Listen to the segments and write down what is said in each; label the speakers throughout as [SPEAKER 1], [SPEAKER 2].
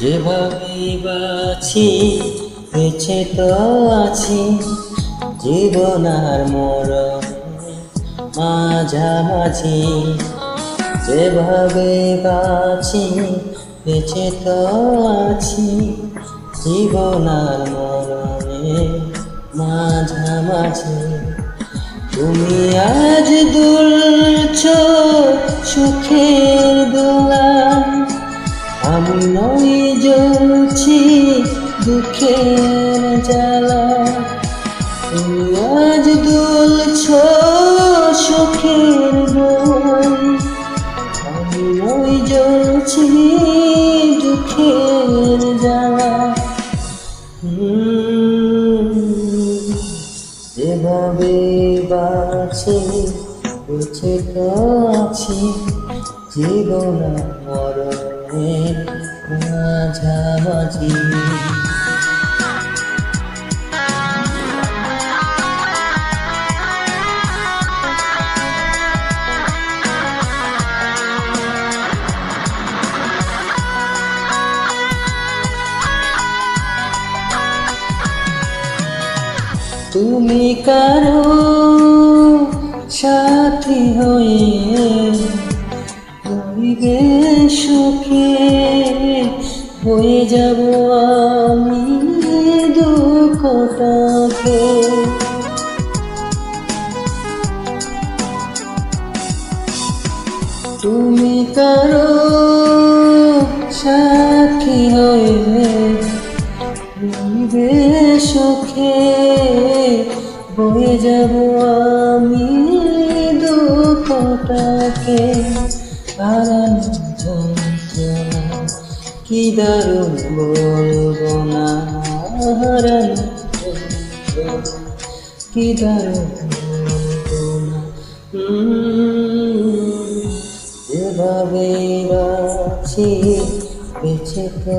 [SPEAKER 1] যেভাবে বাছি বেঁচে তো আছি। জীবন আর মরণ মাঝামাঝি। যেভাবে বাছি বেঁচে তো আছি। জীবন আর মরণে মাঝামাঝি। তুমি আজ দুলছ দুঃখের জ্বালা। তুমি আজ দুলছ সুখের দোল আমি নই জ্বলছি দুঃখের জ্বালা। যেভাবে বাঁচি বেঁচে আছি জীবন মরণের মাঝামাঝি। তুমি কারও সাথী হয়ে রইবে সুখে হয়ে যাব আমি দুঃখটাকে। তুমি কারও সাথী হয়ে সুখে, বয়ে যাব আমি দুঃখটাকে হারানো যন্ত্রণা কি দারুণ বলব না হারানো কি দারুণ বলব না। যেভাবে বেঁচে তো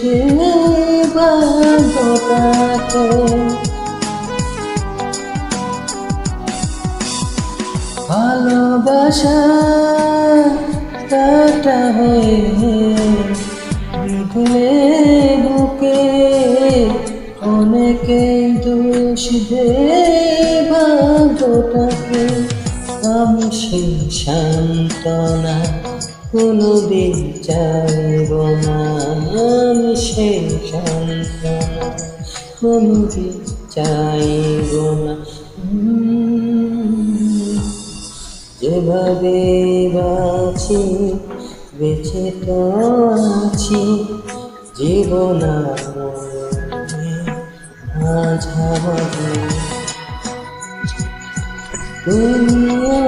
[SPEAKER 1] দেবে বাধ্যতাকে ভালোবাসা কাটা হয়ে বুকে অনেকেই দোষ দেবাগটাকে আমি সেই সান্ত্বনা কোনো দিন চাইব না। আমি সেই সান্ত্বনা কোনো দিন চাইব না যেভাবে বাঁচি, বেঁচে তো আছি, জীবন মাঝামাঝি তুমি